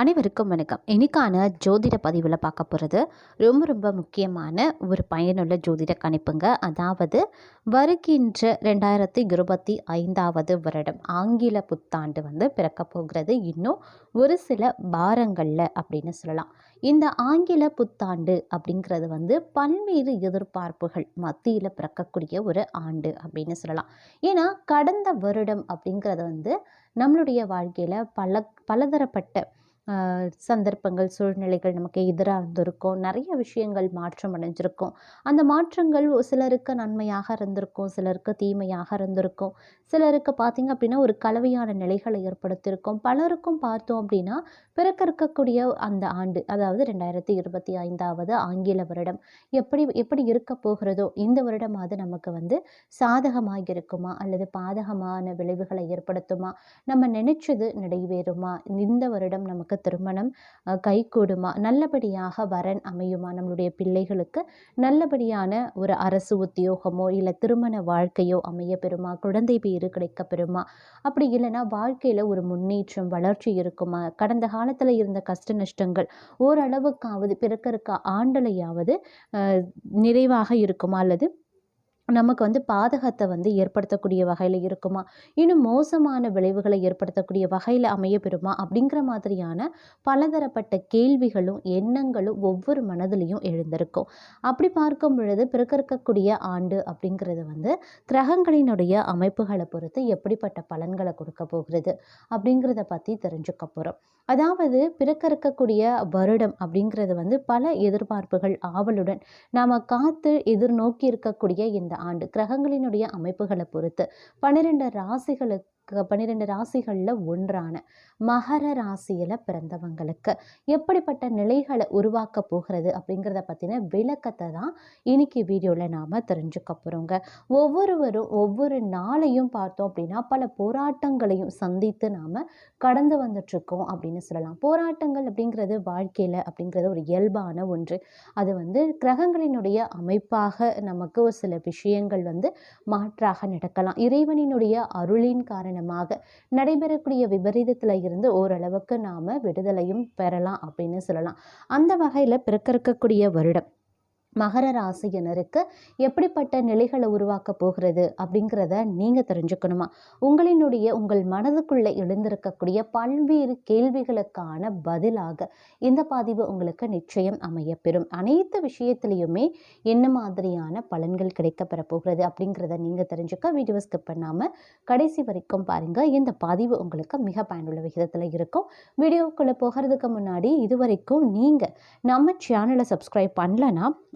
அனைவருக்கும் வணக்கம். இன்றைக்கான ஜோதிட பதிவில் பார்க்க போகிறது ரொம்ப ரொம்ப முக்கியமான ஒரு பயனுள்ள ஜோதிட கணிப்புங்க. அதாவது வருகின்ற ரெண்டாயிரத்தி இருபத்தி ஐந்தாவது வருடம் ஆங்கில புத்தாண்டு வந்து பிறக்க போகிறது. இன்னும் ஒரு சில வாரங்களில் அப்படின்னு சொல்லலாம். இந்த ஆங்கில புத்தாண்டு அப்படிங்கிறது வந்து பல்வேறு எதிர்பார்ப்புகள் மத்தியில் பிறக்கக்கூடிய ஒரு ஆண்டு அப்படின்னு சொல்லலாம். ஏன்னா கடந்த வருடம் அப்படிங்கிறது வந்து நம்மளுடைய வாழ்க்கையில் பல பலதரப்பட்ட சந்தர்ப்பங்கள் சூழ்நிலைகள் நமக்கு எதிராக இருந்திருக்கும். நிறைய விஷயங்கள் மாற்றம் அடைஞ்சிருக்கும். அந்த மாற்றங்கள் சிலருக்கு நன்மையாக இருந்திருக்கும் சிலருக்கு தீமையாக இருந்திருக்கும். சிலருக்கு பார்த்திங்க அப்படின்னா ஒரு கலவையான நிலைகளை ஏற்படுத்தியிருக்கும். பலருக்கும் பார்த்தோம் அப்படின்னா பிறக்க இருக்கக்கூடிய அந்த ஆண்டு அதாவது ரெண்டாயிரத்தி இருபத்தி ஐந்தாவது ஆங்கில வருடம் எப்படி எப்படி இருக்க போகிறதோ இந்த வருடமாவது நமக்கு வந்து சாதகமாக இருக்குமா அல்லது பாதகமான விளைவுகளை ஏற்படுத்துமா? நம்ம நினைச்சது நிறைவேறுமா? இந்த வருடம் நமக்கு திருமணம் கைகூடுமா? நல்லபடியாக வரன் அமையுமா? நம்மளுடைய பிள்ளைகளுக்கு நல்லபடியான ஒரு அரசு உத்தியோகமோ இல்லை திருமண வாழ்க்கையோ அமைய பெறுமா? குழந்தை பேரு கிடைக்க பெறுமா? அப்படி இல்லைன்னா வாழ்க்கையில் ஒரு முன்னேற்றம் வளர்ச்சி இருக்குமா? கடந்த காலத்தில் இருந்த கஷ்ட நஷ்டங்கள் ஓரளவுக்காவது பிறக்க இருக்க ஆண்டலையாவது நிறைவாக இருக்குமா? அல்லது நமக்கு வந்து பாதகத்தை வந்து ஏற்படுத்தக்கூடிய வகையில் இருக்குமா? இன்னும் மோசமான விளைவுகளை ஏற்படுத்தக்கூடிய வகையில் அமையப்பெறுமா? அப்படிங்கிற மாதிரியான பலதரப்பட்ட கேள்விகளும் எண்ணங்களும் ஒவ்வொரு மனதிலையும் எழுந்திருக்கும். அப்படி பார்க்கும் பொழுது பிறக்க இருக்கக்கூடிய ஆண்டு அப்படிங்கிறது வந்து கிரகங்களினுடைய அமைப்புகளை பொறுத்து எப்படிப்பட்ட பலன்களை கொடுக்க போகிறது அப்படிங்கிறத பற்றி தெரிஞ்சுக்க போகிறோம் அதாவது பிறக்க இருக்கக்கூடிய வருடம் அப்படிங்கிறது வந்து பல எதிர்பார்ப்புகள் ஆவலுடன் நாம் காத்து எதிர்நோக்கி இருக்கக்கூடிய இந்த ஆண்டு கிரகங்களினுடைய அமைப்புகளை பொறுத்து பன்னிரெண்டு ராசிகளுக்கு பன்னிரெண்டு ராசிகளில் ஒன்றான மகர ராசியில் பிறந்தவங்களுக்கு. எப்படிப்பட்ட நிலைகளை உருவாக்க போகிறது அப்படிங்கிறத பற்றின விளக்கத்தை தான் இன்னைக்கு வீடியோவில் நாம் தெரிஞ்சுக்க போகிறோங்க ஒவ்வொருவரும் ஒவ்வொரு நாளையும் பார்த்தோம் அப்படின்னா பல போராட்டங்களையும் சந்தித்து நாம் கடந்து வந்துட்ருக்கோம் அப்படின்னு சொல்லலாம். போராட்டங்கள் அப்படிங்கிறது வாழ்க்கையில் அப்படிங்கிறது ஒரு இயல்பான ஒன்று. அது வந்து கிரகங்களினுடைய அமைப்பாக நமக்கு ஒரு சில விஷயங்கள் வந்து மாற்றாக நடக்கலாம். இறைவனினுடைய அருளின் காரணம் காரணமாக நடைபெறக்கூடிய விபரீதத்தில் இருந்து ஓரளவுக்கு நாம் விடுதலையும் பெறலாம் அப்படின்னு சொல்லலாம். அந்த வகையில் பிறக்க இருக்கக்கூடிய வருடம். மகர ராசியினருக்கு எப்படிப்பட்ட நிலைகளை உருவாக்க போகிறது அப்படிங்கிறத நீங்கள் தெரிஞ்சுக்கணுமா? உங்களினுடைய உங்கள் மனதுக்குள்ளே எழுந்திருக்கக்கூடிய பல்வேறு கேள்விகளுக்கான பதிலாக இந்த பதிவு உங்களுக்கு நிச்சயம் அமையப்பெறும். அனைத்து விஷயத்திலையுமே என்ன மாதிரியான பலன்கள் கிடைக்கப்பெற போகிறது அப்படிங்கிறத நீங்கள் தெரிஞ்சுக்க வீடியோ ஸ்கிப் பண்ணாமல் கடைசி வரைக்கும் பாருங்கள் இந்த பதிவு உங்களுக்கு மிக பயனுள்ள விகிதத்தில் இருக்கும். வீடியோக்குள்ளே போகிறதுக்கு முன்னாடி இதுவரைக்கும் நீங்கள் நம்ம சேனலை சப்ஸ்கிரைப் பண்ணலன்னா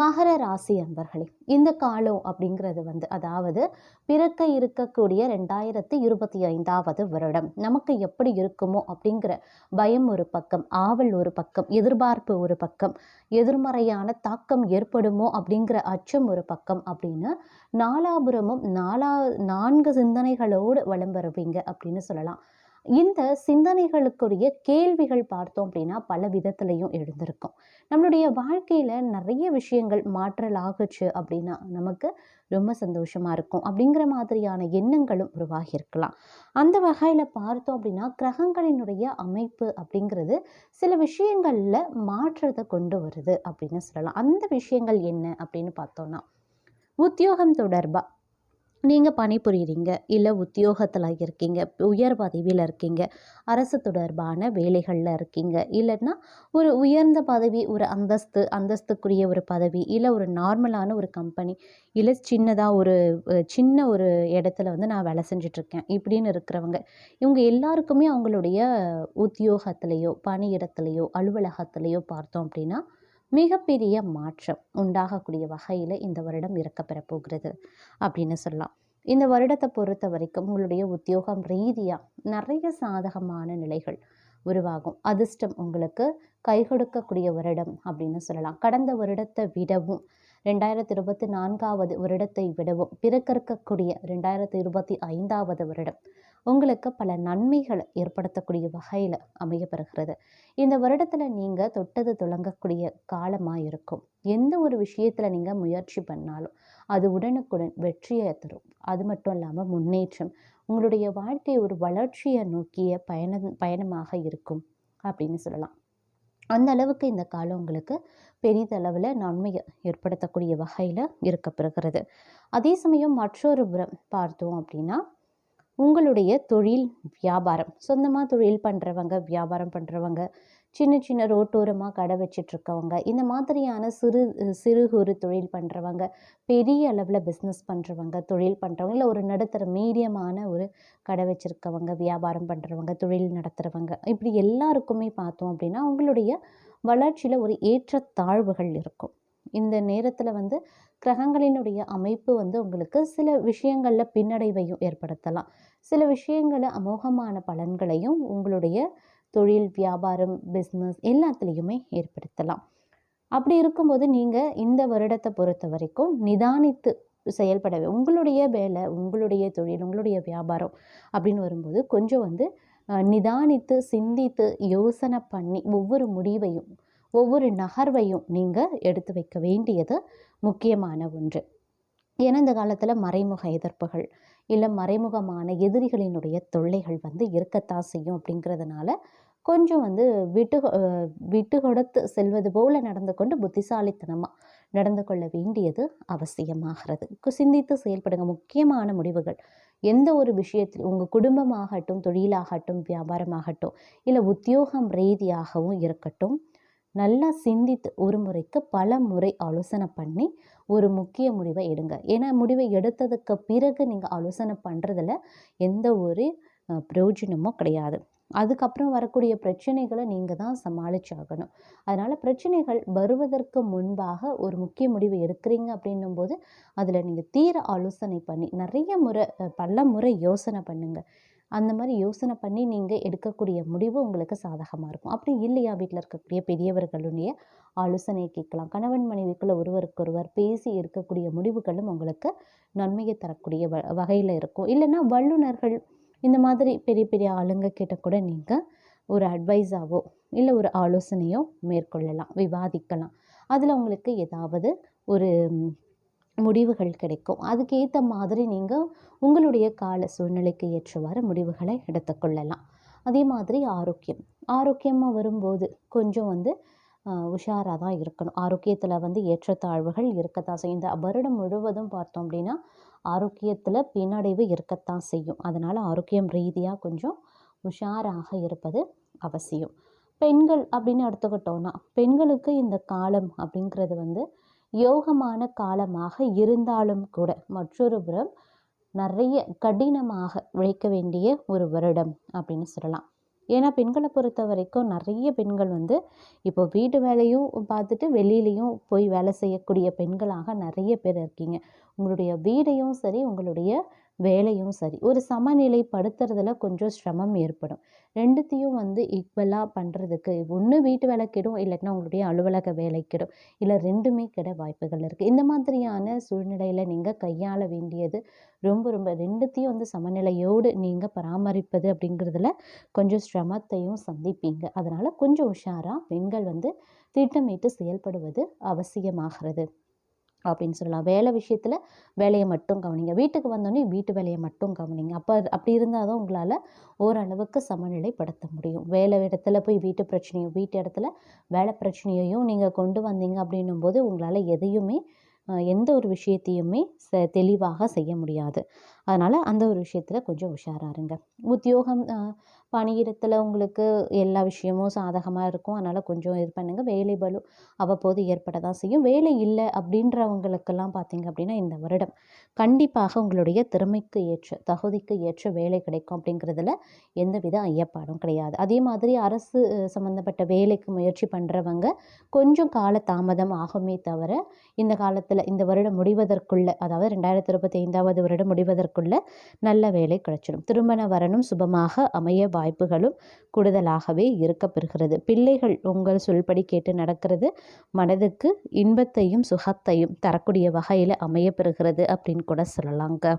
மகர ராசி அன்பர்களே இந்த காலம் அப்படிங்கிறது வந்து அதாவது பிறக்க இருக்கக்கூடிய ரெண்டாயிரத்தி இருபத்தி ஐந்தாவது வருடம். நமக்கு எப்படி இருக்குமோ அப்படிங்கிற பயம் ஒரு பக்கம் ஆவல் ஒரு பக்கம் எதிர்பார்ப்பு ஒரு பக்கம் எதிர்மறையான தாக்கம் ஏற்படுமோ அப்படிங்கிற அச்சம் ஒரு பக்கம் அப்படின்னு நாலாபுரமும் நாலா நான்கு சிந்தனைகளோடு வலம் வருவீங்க அப்படின்னு சொல்லலாம். இந்த சிந்தனைகளுக்குரிய கேள்விகள் பார்த்தோம் அப்படின்னா பல விதத்துலையும் எழுந்திருக்கும். நம்மளுடைய வாழ்க்கையில் நிறைய விஷயங்கள் மாற்றல் ஆகுச்சு அப்படின்னா நமக்கு ரொம்ப சந்தோஷமாக இருக்கும். அப்படிங்கிற மாதிரியான எண்ணங்களும் உருவாகி இருக்கலாம். அந்த வகையில் பார்த்தோம் அப்படின்னா கிரகங்களினுடைய அமைப்பு அப்படிங்கிறது சில விஷயங்களில் மாற்றத்தை கொண்டு வருது அப்படின்னு சொல்லலாம். அந்த விஷயங்கள் என்ன அப்படின்னு பார்த்தோன்னா உத்தியோகம் தொடர்பாக நீங்கள் பணிபுரியுறீங்க இல்லை உத்தியோகத்தில் இருக்கீங்க உயர் பதவியில் இருக்கீங்க அரசு தொடர்பான வேலைகளில் இருக்கீங்க இல்லைன்னா ஒரு உயர்ந்த பதவி ஒரு அந்தஸ்து அந்தஸ்துக்குரிய ஒரு பதவி இல்லை ஒரு நார்மலான ஒரு கம்பெனி இல்லை சின்னதாக ஒரு சின்ன ஒரு இடத்துல வந்து நான் வேலை செஞ்சிட்ருக்கேன் இப்படின்னு இருக்கிறவங்க இவங்க எல்லாருக்குமே அவங்களுடைய உத்தியோகத்திலேயோ பணியிடத்துலேயோ அலுவலகத்திலேயோ பார்த்தோம் அப்படின்னா மிகப்பெரிய மாற்றம் உண்டாகக்கூடிய வகையில் இந்த வருடம் இருக்கப்பெற போகிறது அப்படின்னு சொல்லலாம். இந்த வருடத்தை பொறுத்த வரைக்கும் உங்களுடைய உத்தியோகம் ரீதியாக நிறைய சாதகமான நிலைகள் உருவாகும். அதிர்ஷ்டம் உங்களுக்கு கை கொடுக்கக்கூடிய வருடம் அப்படின்னு சொல்லலாம். கடந்த வருடத்தை விடவும் ரெண்டாயிரத்தி இருபத்தி நான்காவது வருடத்தை விடவும் பிறக்கக்கூடிய ரெண்டாயிரத்தி இருபத்தி ஐந்தாவது வருடம் உங்களுக்கு பல நன்மைகளை ஏற்படுத்தக்கூடிய வகையில் அமையப்பெறுகிறது. இந்த வருடத்தில் நீங்கள் தொட்டது துளங்கக்கூடிய காலமாக இருக்கும். எந்த ஒரு விஷயத்தில் நீங்கள் முயற்சி பண்ணாலும் அது உடனுக்குடன் வெற்றியை தரும். அது மட்டும் இல்லாமல் முன்னேற்றம் உங்களுடைய வாழ்க்கை ஒரு வளர்ச்சியை நோக்கிய பயணம் பயணமாக இருக்கும் அப்படின்னு சொல்லலாம். அந்த அளவுக்கு இந்த காலம் உங்களுக்கு பெரிதளவில் நன்மையை ஏற்படுத்தக்கூடிய வகையில் இருக்கப்பெறுகிறது. அதே சமயம் மற்றொரு புறம் பார்த்தோம் அப்படின்னா உங்களுடைய தொழில் வியாபாரம் சொந்தமாக தொழில் பண்ணுறவங்க வியாபாரம் பண்ணுறவங்க சின்ன சின்ன ரோட்டோரமாக கடை வச்சிட்ருக்கவங்க இந்த மாதிரியான சிறு சிறு குறு தொழில் பண்ணுறவங்க பெரிய அளவில் பிஸ்னஸ் பண்ணுறவங்க தொழில் பண்ணுறவங்க இல்லை ஒரு நடுத்தர மீடியமான ஒரு கடை வச்சுருக்கவங்க வியாபாரம் பண்ணுறவங்க தொழில் நடத்துகிறவங்க இப்படி எல்லாருக்குமே பார்த்தோம் அப்படின்னா உங்களுடைய வளர்ச்சியில் ஒரு ஏற்றத்தாழ்வுகள் இருக்கும். இந்த நேரத்தில் வந்து கிரகங்களினுடைய அமைப்பு வந்து உங்களுக்கு சில விஷயங்களில் பின்னடைவையும் ஏற்படுத்தலாம். சில விஷயங்களில் அமோகமான பலன்களையும் உங்களுடைய தொழில் வியாபாரம் பிஸ்னஸ் எல்லாத்துலேயுமே ஏற்படுத்தலாம். அப்படி இருக்கும்போது நீங்கள் இந்த வருடத்தை பொறுத்த வரைக்கும் நிதானித்து செயல்பட உங்களுடைய வேலை உங்களுடைய தொழில் உங்களுடைய வியாபாரம் அப்படின்னு வரும்போது கொஞ்சம் வந்து நிதானித்து சிந்தித்து யோசனை பண்ணி ஒவ்வொரு முடிவையும் ஒவ்வொரு நகர்வையும் நீங்கள் எடுத்து வைக்க வேண்டியது முக்கியமான ஒன்று. ஏன்னா இந்த காலத்தில் மறைமுக எதிர்ப்புகள் இல்லை மறைமுகமான எதிரிகளினுடைய தொல்லைகள் வந்து இருக்கத்தான் செய்யும் அப்படிங்கிறதுனால கொஞ்சம் வந்து விட்டு விட்டு கொடுத்து செல்வது போல நடந்து கொண்டு புத்திசாலித்தனமாக நடந்து கொள்ள வேண்டியது அவசியமாகிறது. சிந்தித்து செயல்படுங்க. முக்கியமான முடிவுகள். எந்த ஒரு விஷயத்தில் உங்கள் குடும்பமாகட்டும் தொழிலாகட்டும் வியாபாரமாகட்டும் இல்லை உத்தியோகம் ரீதியாகவும் இருக்கட்டும் நல்லா சிந்தித்து ஒரு முறைக்கு பல முறை ஆலோசனை பண்ணி ஒரு முக்கிய முடிவை எடுங்க. ஏன்னா முடிவை எடுத்ததுக்கு பிறகு நீங்கள் ஆலோசனை பண்ணுறதுல எந்த ஒரு பிரயோஜனமும் கிடையாது. அதுக்கப்புறம் வரக்கூடிய பிரச்சனைகளை நீங்கள் தான் சமாளிச்சாகணும். அதனால் பிரச்சனைகள் வருவதற்கு முன்பாக ஒரு முக்கிய முடிவு எடுக்கிறீங்க அப்படின்னும் போது அதில் நீங்கள் தீர ஆலோசனை பண்ணி நிறைய முறை பல முறை யோசனை பண்ணுங்கள் அந்த மாதிரி யோசனை பண்ணி நீங்கள் எடுக்கக்கூடிய முடிவு உங்களுக்கு சாதகமாக இருக்கும். அப்படி இல்லையா வீட்டில் இருக்கக்கூடிய பெரியவர்களுடைய ஆலோசனை கேட்கலாம். கணவன் மனைவிக்குள்ள ஒருவருக்கொருவர் பேசி எடுக்கக்கூடிய முடிவுகளும் உங்களுக்கு நன்மையை தரக்கூடிய வ வகையில் இருக்கும். இல்லைன்னா வல்லுநர்கள் இந்த மாதிரி பெரிய பெரிய ஆளுங்க கிட்ட கூட நீங்கள் ஒரு அட்வைஸாவோ இல்லை ஒரு ஆலோசனையோ மேற்கொள்ளலாம் விவாதிக்கலாம். அதில் உங்களுக்கு ஏதாவது ஒரு முடிவுகள் கிடைக்கும். அதுக்கேற்ற மாதிரி நீங்கள் உங்களுடைய கால சூழ்நிலைக்கு ஏற்றவாறு முடிவுகளை எடுத்துக்கொள்ளலாம் அதே மாதிரி ஆரோக்கியம். ஆரோக்கியமாக வரும்போது கொஞ்சம் வந்து உஷாராக தான் இருக்கணும். ஆரோக்கியத்தில் வந்து ஏற்றத்தாழ்வுகள் இருக்கத்தான் செய்யும். இந்த வருடம் முழுவதும் பார்த்தோம் அப்படின்னா ஆரோக்கியத்தில் பின்னடைவு இருக்கத்தான் செய்யும். அதனால் ஆரோக்கியம் ரீதியாக கொஞ்சம் உஷாராக இருப்பது அவசியம். பெண்கள் அப்படின்னு எடுத்துக்கிட்டோன்னா பெண்களுக்கு இந்த காலம் அப்படிங்கிறது வந்து யோகமான காலமாக இருந்தாலும் கூட மற்றொரு புறம் நிறைய கடினமாக உழைக்க வேண்டிய ஒரு வருடம் அப்படின்னு சொல்லலாம். ஏன்னா பெண்களை பொறுத்த வரைக்கும் நிறைய பெண்கள் வந்து இப்போ வீட்டு வேலையும் பார்த்துட்டு வெளியிலையும் போய் வேலை செய்யக்கூடிய பெண்களாக நிறைய பேர் இருக்கீங்க. உங்களுடைய வீடையும் சரி உங்களுடைய வேலையும் சரி. ஒரு சமநிலைப்படுத்துறதுல கொஞ்சம் சிரமம் ஏற்படும். ரெண்டுத்தையும் வந்து ஈக்குவலாக பண்ணுறதுக்கு ஒன்று வீட்டு வேலை கெடும் இல்லைன்னா உங்களுடைய அலுவலக வேலை கெடும். இல்லை ரெண்டுமே கெட வாய்ப்புகள் இருக்குது இந்த மாதிரியான சூழ்நிலையில் நீங்கள் கையாள வேண்டியது ரொம்ப ரொம்ப ரெண்டுத்தையும் வந்து சமநிலையோடு நீங்கள் பராமரிப்பது அப்படிங்கிறதுல கொஞ்சம் சிரமத்தையும் சந்திப்பீங்க. அதனால் கொஞ்சம் உஷாராக பெண்கள் வந்து திட்டமிட்டு செயல்படுவது அவசியமாகிறது. அப்படின்னு சொல்லலாம். வேலை விஷயத்தில் வேலையை மட்டும் கவனிங்க. வீட்டுக்கு வந்தோடனே வீட்டு வேலையை மட்டும் கவனிங்க. அப்போ அப்படி இருந்தால் தான் உங்களால் ஓரளவுக்கு சமநிலைப்படுத்த முடியும். வேலை இடத்துல போய் வீட்டு பிரச்சனையும் வீட்டு இடத்துல வேலை பிரச்சனையையும் நீங்கள் கொண்டு வந்தீங்க அப்படின்னும் போது உங்களால் எதையுமே எந்த ஒரு விஷயத்தையுமே ச தெளிவாக செய்ய முடியாது. அதனால் அந்த ஒரு விஷயத்தில் கொஞ்சம் உஷாராக இருங்க. உத்தியோகம் பணியிடத்தில் உங்களுக்கு எல்லா விஷயமும் சாதகமாக இருக்கும். அதனால் கொஞ்சம் இது பண்ணுங்க. வேலை பலு அவ்வப்போது ஏற்பட தான் செய்யும். வேலை இல்லை அப்படின்றவங்களுக்கெல்லாம் பார்த்தீங்க அப்படின்னா இந்த வருடம் கண்டிப்பாக உங்களுடைய திறமைக்கு ஏற்ற தகுதிக்கு ஏற்ற வேலை கிடைக்கும் அப்படிங்கிறதுல எந்தவித ஐயப்பாடும் கிடையாது. அதே மாதிரி அரசு சம்மந்தப்பட்ட வேலைக்கு முயற்சி பண்ணுறவங்க கொஞ்சம் கால தாமதம் ஆகுமே தவிர இந்த காலத்தில் இந்த வருடம் முடிவதற்குள்ளே அதாவது ரெண்டாயிரத்தி இருபத்தி ஐந்தாவது வருடம் முடிவதற்குள்ளே நல்ல வேலை கிடைச்சிடும். திருமண வரணும் சுபமாக அமைய வாய்ப்பு வாய்ப்புகளும் கூடுதலாகவே இருக்கப்பெறுகிறது. பிள்ளைகள் உங்கள் சொல்படி கேட்டு நடக்கிறது மனதுக்கு இன்பத்தையும் சுகத்தையும் தரக்கூடிய வகையில் அமையப்பெறுகிறது அப்படின்னு கூட சொல்லலாங்க.